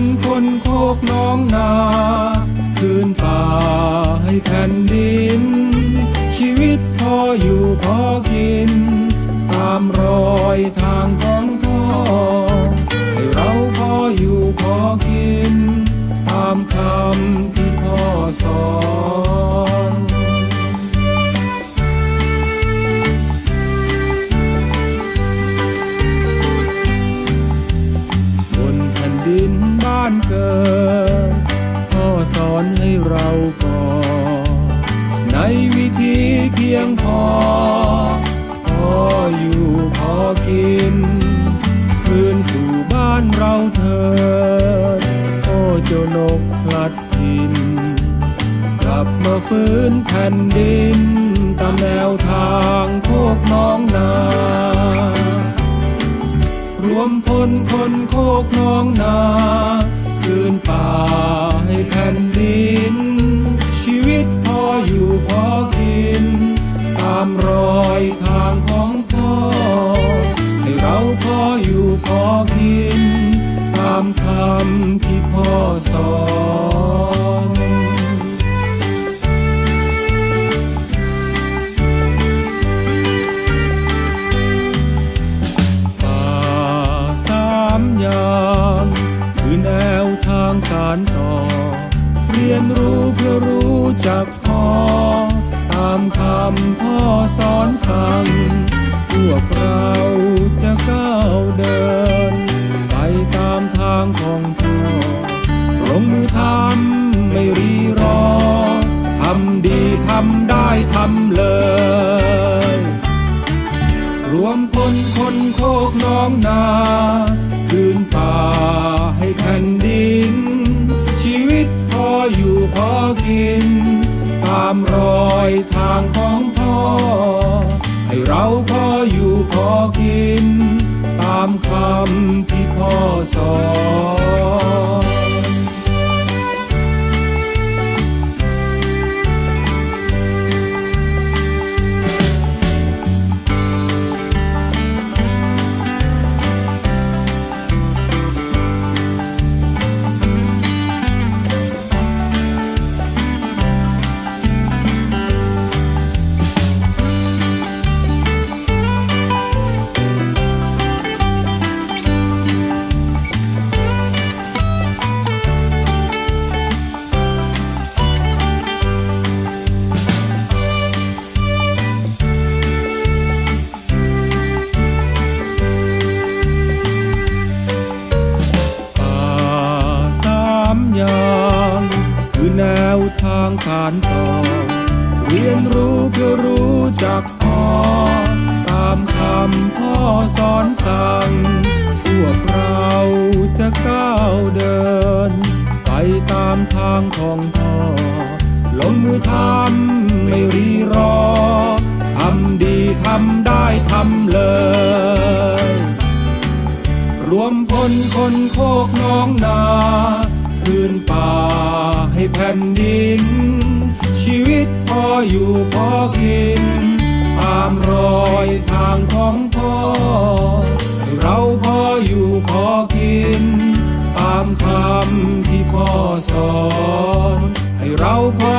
นคนโคกน้องนา คืนป่าให้แผ่นดิน ชีวิตพออยู่พอกิน ตามรอยทางานเกิดพ่อสอนให้เราก่อ ในวิธีเพียงพอ พออยู่พอกิน คืนสู่บ้านเราเถิดโอ้เจ้านกพลัดถิ่นกลับมาฟื้นแผ่นดิน ตามแนวทางพวกน้องนารวมพลคนโคกน้องนา คืนป่าให้แผ่นดิน ชีวิตพออยู่พอกิน ตามรอยทางของพ่อ ให้เราพออยู่พอกิน ตามคำที่พ่อสอน จักพอ ตามคำพ่อสอนสั่ง พวกเราจะก้าวเดิน ไปตามทางของพ่อลงมือทำไม่รีรอ ทำดีทำได้ทำเลย รวมพลคนโคกน้องนาคืนป่าให้แผ่นดิน ชีวิตพออยู่พอกินามรอยทางของพ่อ ให้เราพออยู่พอกิน ตามคำที่ ยางคือแนวทางสารต่อ เรียนรู้เพื่อรู้จักพอ ตามคำพ่อสอนสั่ง พวกเราจะก้าวเดิน ไปตามทางของพ่อ ลงมือทำไม่รีรอ ทำดีทำได้ทำเลยรวมพลคนโคกน้องนา พื้นป่าให้แผ่นดิน ชีวิตพออยู่พอกิน ตามรอยทางของพ่อให้เราพออยู่พอกิน ตามคำที่พ่อสอน ให้เราพอ